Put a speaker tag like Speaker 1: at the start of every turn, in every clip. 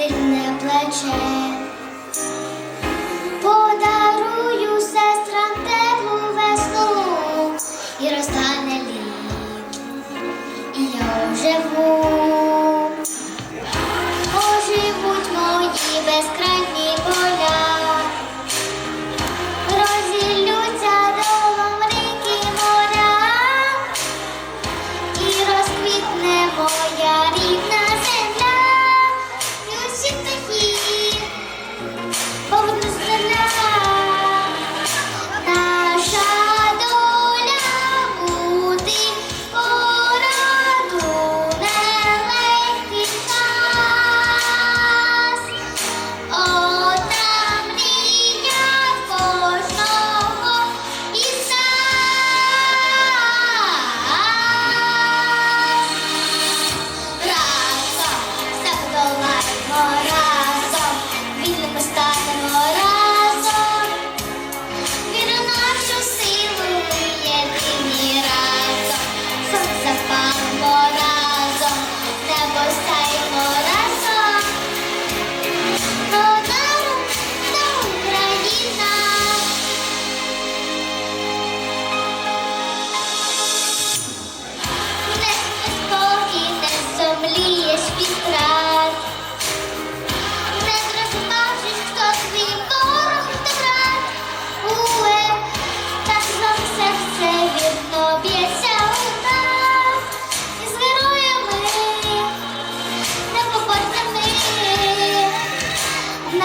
Speaker 1: сильне плече.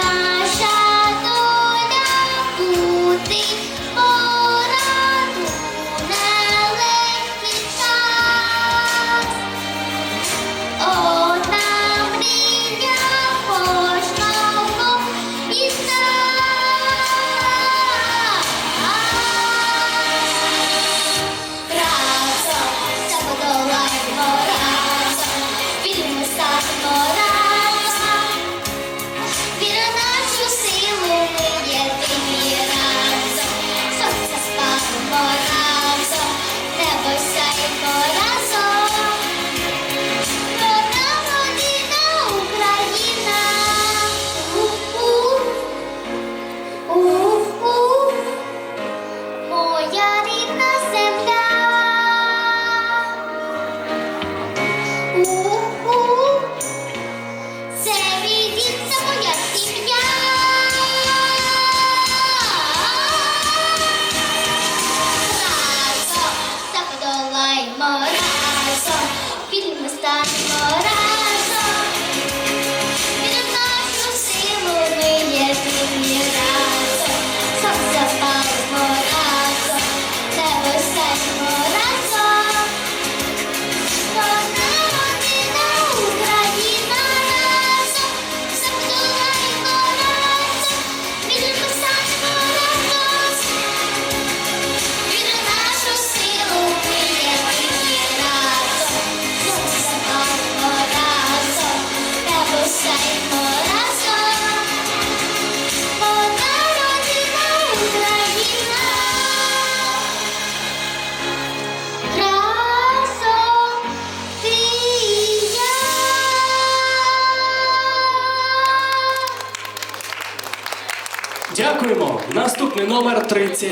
Speaker 1: my love.
Speaker 2: Дякуємо. Наступний номер 30.